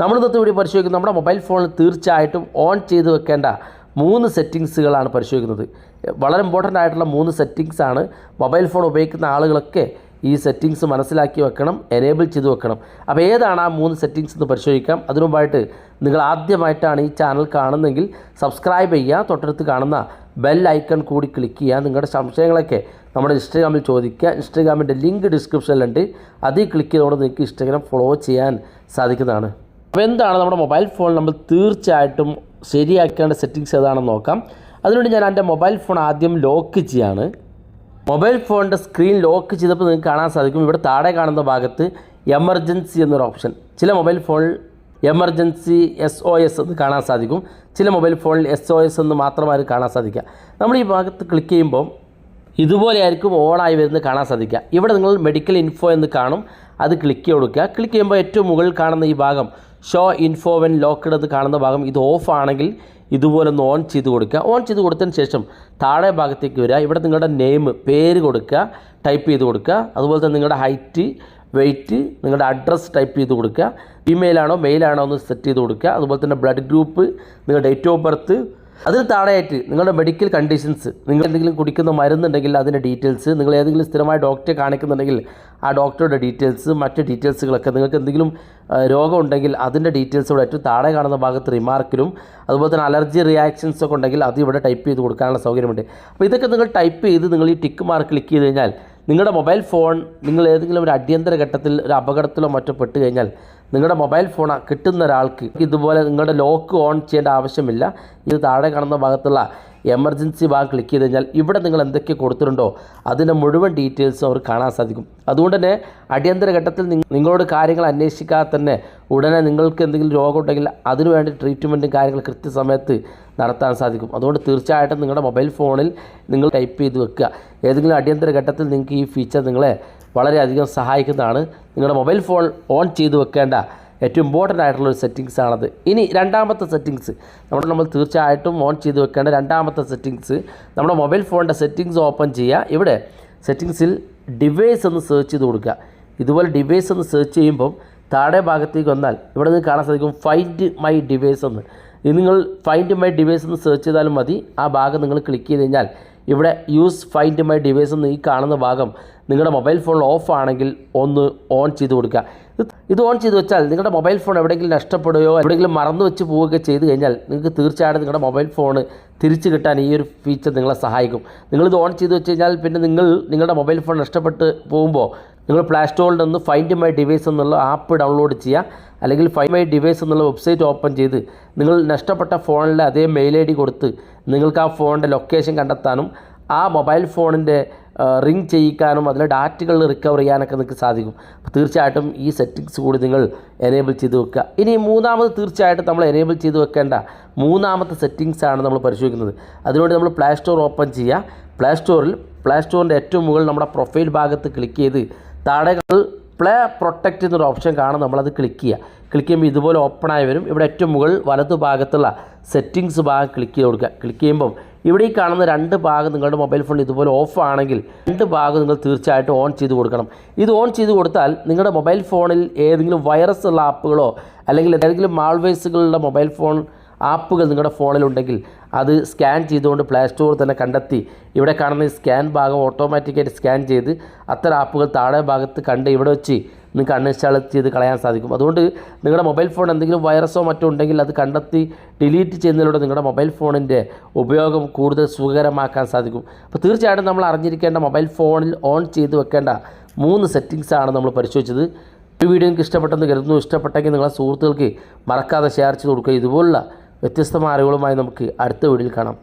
നമ്മൾ ഇന്നത്തെ വീഡിയോ പരിശോധിക്കുന്നത് നമ്മുടെ മൊബൈൽ ഫോണിൽ തീർച്ചയായിട്ടും ഓൺ ചെയ്ത് വെക്കേണ്ട മൂന്ന് സെറ്റിങ്സുകളാണ് പരിശോധിക്കുന്നത്. വളരെ ഇമ്പോർട്ടന്റ് ആയിട്ടുള്ള മൂന്ന് സെറ്റിങ്സ് ആണ്. മൊബൈൽ ഫോൺ ഉപയോഗിക്കുന്ന ആളുകളൊക്കെ ഈ സെറ്റിങ്സ് മനസ്സിലാക്കി വെക്കണം എനേബിൾ ചെയ്ത് വെക്കണം. അപ്പോൾ ഏതാണ് ആ മൂന്ന് സെറ്റിങ്സ് എന്ന് പരിശോധിക്കാം. അതിനുമുമ്പായിട്ട് നിങ്ങൾ ആദ്യമായിട്ടാണ് ഈ ചാനൽ കാണുന്നതെങ്കിൽ സബ്സ്ക്രൈബ് ചെയ്യുക. തൊട്ടടുത്ത് കാണുന്ന ബെൽ ഐക്കൺ കൂടി ക്ലിക്ക് ചെയ്യുക. നിങ്ങളുടെ സംശയങ്ങളൊക്കെ നമ്മുടെ ഇൻസ്റ്റഗ്രാമിൽ ചോദിക്കുക. ഇൻസ്റ്റഗ്രാമിന്റെ ലിങ്ക് ഡിസ്ക്രിപ്ഷനിലുണ്ട് അതിൽ ക്ലിക്ക് ചെയ്തുകൊണ്ട് നിങ്ങൾക്ക് ഇൻസ്റ്റഗ്രാം ഫോളോ ചെയ്യാൻ സാധിക്കുന്നതാണ്. അപ്പോൾ എന്താണ് നമ്മുടെ മൊബൈൽ ഫോൺ നമ്മൾ തീർച്ചയായിട്ടും ശരിയാക്കേണ്ട സെറ്റിങ്സ് ഏതാണെന്ന് നോക്കാം. അതിനുവേണ്ടി ഞാൻ എന്റെ മൊബൈൽ ഫോൺ ആദ്യം ലോക്ക് ചെയ്യാണ്. മൊബൈൽ ഫോണിന്റെ സ്ക്രീൻ ലോക്ക് ചെയ്തപ്പോൾ നിങ്ങൾക്ക് കാണാൻ സാധിക്കും. ഇവിടെ താഴെ കാണുന്ന ഭാഗത്ത് എമർജൻസി എന്നൊരു ഓപ്ഷൻ ചില മൊബൈൽ ഫോണിൽ എമർജൻസി എസ് ഒ എസ് എന്ന് കാണാൻ സാധിക്കും. ചില മൊബൈൽ ഫോണിൽ എസ് ഒ എസ് എന്ന് മാത്രമായി കാണാൻ സാധിക്കുക. നമ്മൾ ഈ ഭാഗത്ത് ക്ലിക്ക് ചെയ്യുമ്പോൾ ഇതുപോലെയായിരിക്കും ഓണായി വരുന്നത് കാണാൻ സാധിക്കുക. ഇവിടെ നിങ്ങൾ മെഡിക്കൽ ഇൻഫോ എന്ന് കാണും. അത് ക്ലിക്ക് കൊടുക്കുക. ക്ലിക്ക് ചെയ്യുമ്പോൾ ഏറ്റവും മുകളിൽ കാണുന്ന ഈ ഭാഗം ഷോ ഇൻഫോ വെൻ എന്ന് കാണുന്ന ഭാഗം ഇത് ഓഫ് ആണെങ്കിൽ ഇതുപോലെ ഒന്ന് ഓൺ ചെയ്ത് കൊടുക്കുക. ഓൺ ചെയ്ത് കൊടുത്തതിന് ശേഷം താഴെ ഭാഗത്തേക്ക് വരിക. ഇവിടെ നിങ്ങളുടെ നെയിം പേര് കൊടുക്കുക. ടൈപ്പ് ചെയ്ത് കൊടുക്കുക. അതുപോലെ തന്നെ നിങ്ങളുടെ ഹൈറ്റ് വെയിറ്റ് നിങ്ങളുടെ അഡ്രസ്സ് ടൈപ്പ് ചെയ്ത് കൊടുക്കുക. ഇമെയിലാണോ മെയിലാണോ എന്ന് സെറ്റ് ചെയ്ത് കൊടുക്കുക. അതുപോലെ തന്നെ ബ്ലഡ് ഗ്രൂപ്പ് നിങ്ങളുടെ ഡേറ്റ് ഓഫ് ബർത്ത് അതിന് താഴെയായിട്ട് നിങ്ങളുടെ മെഡിക്കൽ കണ്ടീഷൻസ് നിങ്ങൾ എന്തെങ്കിലും കുടിക്കുന്ന മരുന്നുണ്ടെങ്കിൽ അതിന്റെ ഡീറ്റെയിൽസ് നിങ്ങൾ ഏതെങ്കിലും സ്ഥിരമായ ഡോക്ടറെ കാണിക്കുന്നുണ്ടെങ്കിൽ ആ ഡോക്ടറുടെ ഡീറ്റെയിൽസ് മറ്റ് ഡീറ്റെയിൽസുകളൊക്കെ നിങ്ങൾക്ക് എന്തെങ്കിലും രോഗം ഉണ്ടെങ്കിൽ അതിന്റെ ഡീറ്റെയിൽസ് ഇവിടെ ഏറ്റവും താഴെ കാണുന്ന ഭാഗത്ത് റിമാർക്കിലും അതുപോലെ തന്നെ അലർജി റിയാക്ഷൻസ് ഒക്കെ ഉണ്ടെങ്കിൽ അത് ഇവിടെ ടൈപ്പ് ചെയ്ത് കൊടുക്കാനുള്ള സൗകര്യമുണ്ട്. അപ്പോൾ ഇതൊക്കെ നിങ്ങൾ ടൈപ്പ് ചെയ്ത് നിങ്ങൾ ഈ ടിക്ക് മാർക്ക് ക്ലിക്ക് ചെയ്ത് കഴിഞ്ഞാൽ നിങ്ങളുടെ മൊബൈൽ ഫോൺ നിങ്ങൾ ഏതെങ്കിലും ഒരു അടിയന്തര ഘട്ടത്തിൽ ഒരു അപകടത്തിലോ മറ്റോ പെട്ട് കഴിഞ്ഞാൽ നിങ്ങളുടെ മൊബൈൽ ഫോൺ കിട്ടുന്ന ഒരാൾക്ക് ഇതുപോലെ നിങ്ങളുടെ ലോക്ക് ഓൺ ചെയ്യേണ്ട ആവശ്യമില്ല. ഇത് താഴെ കാണുന്ന ഭാഗത്തുള്ള എമർജൻസി ഭാഗം ക്ലിക്ക് ചെയ്ത് കഴിഞ്ഞാൽ ഇവിടെ നിങ്ങൾ എന്തൊക്കെ കൊടുത്തിട്ടുണ്ടോ അതിന്റെ മുഴുവൻ ഡീറ്റെയിൽസും അവർ കാണാൻ സാധിക്കും. അതുകൊണ്ട് തന്നെ അടിയന്തര ഘട്ടത്തിൽ നിങ്ങളോട് കാര്യങ്ങൾ അന്വേഷിക്കാതെ തന്നെ ഉടനെ നിങ്ങൾക്ക് എന്തെങ്കിലും രോഗം ഉണ്ടെങ്കിൽ അതിനുവേണ്ടി ട്രീറ്റ്മെന്റും കാര്യങ്ങൾ കൃത്യസമയത്ത് നടത്താൻ സാധിക്കും. അതുകൊണ്ട് തീർച്ചയായിട്ടും നിങ്ങളുടെ മൊബൈൽ ഫോണിൽ നിങ്ങൾ ടൈപ്പ് ചെയ്ത് വെക്കുക. ഏതെങ്കിലും അടിയന്തര ഘട്ടത്തിൽ നിങ്ങൾക്ക് ഈ ഫീച്ചർ നിങ്ങളെ വളരെയധികം സഹായിക്കുന്നതാണ്. നിങ്ങളുടെ മൊബൈൽ ഫോൺ ഓൺ ചെയ്ത് വെക്കേണ്ട ഏറ്റവും ഇമ്പോർട്ടന്റ് ആയിട്ടുള്ള ഒരു സെറ്റിങ്സ് ആണത്. ഇനി രണ്ടാമത്തെ സെറ്റിങ്സ് നമ്മൾ നമ്മൾ തീർച്ചയായിട്ടും ഓൺ ചെയ്ത് വെക്കേണ്ട രണ്ടാമത്തെ സെറ്റിങ്സ് നമ്മുടെ മൊബൈൽ ഫോണിന്റെ സെറ്റിങ്സ് ഓപ്പൺ ചെയ്യുക. ഇവിടെ സെറ്റിങ്സിൽ ഡിവൈസ് എന്ന് സെർച്ച് ചെയ്ത് കൊടുക്കുക. ഇതുപോലെ ഡിവൈസ് എന്ന് സെർച്ച് ചെയ്യുമ്പം താഴെ ഭാഗത്തേക്ക് വന്നാൽ ഇവിടെ നിന്ന് കാണാൻ സാധിക്കും ഫൈൻഡ് മൈ ഡിവൈസ് എന്ന്. ഇത് നിങ്ങൾ ഫൈൻഡ് മൈ ഡിവൈസ് എന്ന് സെർച്ച് ചെയ്താലും മതി. ആ ഭാഗം നിങ്ങൾ ക്ലിക്ക് ചെയ്ത് കഴിഞ്ഞാൽ ഇവിടെ യൂസ് ഫൈൻഡ് മൈ ഡിവൈസ് എന്ന് ഈ കാണുന്ന ഭാഗം നിങ്ങളുടെ മൊബൈൽ ഫോൺ ഓഫ് ആണെങ്കിൽ ഒന്ന് ഓൺ ചെയ്ത് കൊടുക്കുക. ഇത് ഓൺ ചെയ്ത് വെച്ചാൽ നിങ്ങളുടെ മൊബൈൽ ഫോൺ എവിടെയെങ്കിലും നഷ്ടപ്പെടുകയോ എവിടെയെങ്കിലും മറന്നു വെച്ച് പോവുകയോ ചെയ്ത് കഴിഞ്ഞാൽ നിങ്ങൾക്ക് തീർച്ചയായിട്ടും നിങ്ങളുടെ മൊബൈൽ ഫോൺ തിരിച്ചു കിട്ടാൻ ഈ ഒരു ഫീച്ചർ നിങ്ങളെ സഹായിക്കും. നിങ്ങളിത് ഓൺ ചെയ്ത് വെച്ച് കഴിഞ്ഞാൽ പിന്നെ നിങ്ങൾ നിങ്ങളുടെ മൊബൈൽ ഫോൺ നഷ്ടപ്പെട്ട് പോകുമ്പോൾ നിങ്ങൾ പ്ലേ സ്റ്റോറിൽ നിന്ന് ഫൈൻഡ് മൈ ഡിവൈസ് എന്നുള്ള ആപ്പ് ഡൗൺലോഡ് ചെയ്യുക. അല്ലെങ്കിൽ ഫൈൻഡ് മൈ ഡിവൈസ് എന്നുള്ള വെബ്സൈറ്റ് ഓപ്പൺ ചെയ്ത് നിങ്ങൾ നഷ്ടപ്പെട്ട ഫോണിലെ അതേ മെയിൽ ഐ ഡി കൊടുത്ത് നിങ്ങൾക്ക് ആ ഫോണിന്റെ ലൊക്കേഷൻ കണ്ടെത്താനും ആ മൊബൈൽ ഫോണിന്റെ റിങ് ചെയ്യിക്കാനും അതിലെ ഡാറ്റകൾ റിക്കവർ ചെയ്യാനൊക്കെ നിങ്ങൾക്ക് സാധിക്കും. തീർച്ചയായിട്ടും ഈ സെറ്റിങ്സ് കൂടി നിങ്ങൾ എനേബിൾ ചെയ്ത് വെക്കുക. ഇനി മൂന്നാമത് തീർച്ചയായിട്ടും നമ്മൾ എനേബിൾ ചെയ്ത് വെക്കേണ്ട മൂന്നാമത്തെ സെറ്റിങ്സ് ആണ് നമ്മൾ പരിശോധിക്കുന്നത്. അതിനുവേണ്ടി നമ്മൾ പ്ലേ സ്റ്റോർ ഓപ്പൺ ചെയ്യുക. പ്ലേ സ്റ്റോറിൽ പ്ലേ സ്റ്റോറിന്റെ ഏറ്റവും മുകളിൽ നമ്മുടെ പ്രൊഫൈൽ ഭാഗത്ത് ക്ലിക്ക് ചെയ്ത് താഴെ പ്ലേ പ്രൊട്ടക്റ്റ് എന്നൊരു ഓപ്ഷൻ കാണും. നമ്മളത് ക്ലിക്ക് ചെയ്യുക. ക്ലിക്ക് ചെയ്യുമ്പോൾ ഇതുപോലെ ഓപ്പൺ ആയി വരും. ഇവിടെ ഏറ്റവും മുകളിൽ വലതു ഭാഗത്തുള്ള സെറ്റിങ്സ് ഭാഗം ക്ലിക്ക് ചെയ്ത് കൊടുക്കുക. ക്ലിക്ക് ചെയ്യുമ്പം ഇവിടെ ഈ കാണുന്ന രണ്ട് ഭാഗം നിങ്ങളുടെ മൊബൈൽ ഫോൺ ഇതുപോലെ ഓഫ് ആണെങ്കിൽ രണ്ട് ഭാഗം നിങ്ങൾ തീർച്ചയായിട്ടും ഓൺ ചെയ്ത് കൊടുക്കണം. ഇത് ഓൺ ചെയ്ത് കൊടുത്താൽ നിങ്ങളുടെ മൊബൈൽ ഫോണിൽ ഏതെങ്കിലും വൈറസ് ഉള്ള ആപ്പുകളോ അല്ലെങ്കിൽ ഏതെങ്കിലും മാൾവേഴ്സുകളുടെ മൊബൈൽ ഫോൺ ആപ്പുകൾ നിങ്ങളുടെ ഫോണിലുണ്ടെങ്കിൽ അത് സ്കാൻ ചെയ്തുകൊണ്ട് പ്ലേ സ്റ്റോറിൽ തന്നെ കണ്ടെത്തി. ഇവിടെ കാണുന്ന സ്കാൻ ഭാഗം ഓട്ടോമാറ്റിക്കായിട്ട് സ്കാൻ ചെയ്ത് അത്തരം ആപ്പുകൾ താഴെ ഭാഗത്ത് കണ്ട് ഇവിടെ വെച്ച് നിങ്ങൾക്ക് അൺഇൻസ്റ്റാൾ ചെയ്ത് കളയാൻ സാധിക്കും. അതുകൊണ്ട് നിങ്ങളുടെ മൊബൈൽ ഫോൺ എന്തെങ്കിലും വൈറസോ മറ്റോ ഉണ്ടെങ്കിൽ അത് കണ്ടെത്തി ഡിലീറ്റ് ചെയ്യുന്നതിലൂടെ നിങ്ങളുടെ മൊബൈൽ ഫോണിന്റെ ഉപയോഗം കൂടുതൽ സുഖകരമാക്കാൻ സാധിക്കും. അപ്പോൾ തീർച്ചയായിട്ടും നമ്മൾ അറിഞ്ഞിരിക്കേണ്ട മൊബൈൽ ഫോണിൽ ഓൺ ചെയ്ത് വെക്കേണ്ട മൂന്ന് സെറ്റിങ്സാണ് നമ്മൾ പരിശോധിച്ചത്. ഈ വീഡിയോ നിങ്ങൾക്ക് ഇഷ്ടപ്പെട്ടെന്ന് കരുതുന്നു. ഇഷ്ടപ്പെട്ടെങ്കിൽ നിങ്ങളെ സുഹൃത്തുക്കൾക്ക് മറക്കാതെ ഷെയർ ചെയ്ത് കൊടുക്കുക. ഇതുപോലുള്ള വ്യത്യസ്തമായ അറിവുകളുമായി നമുക്ക് അടുത്ത വീഡിയോയിൽ കാണാം.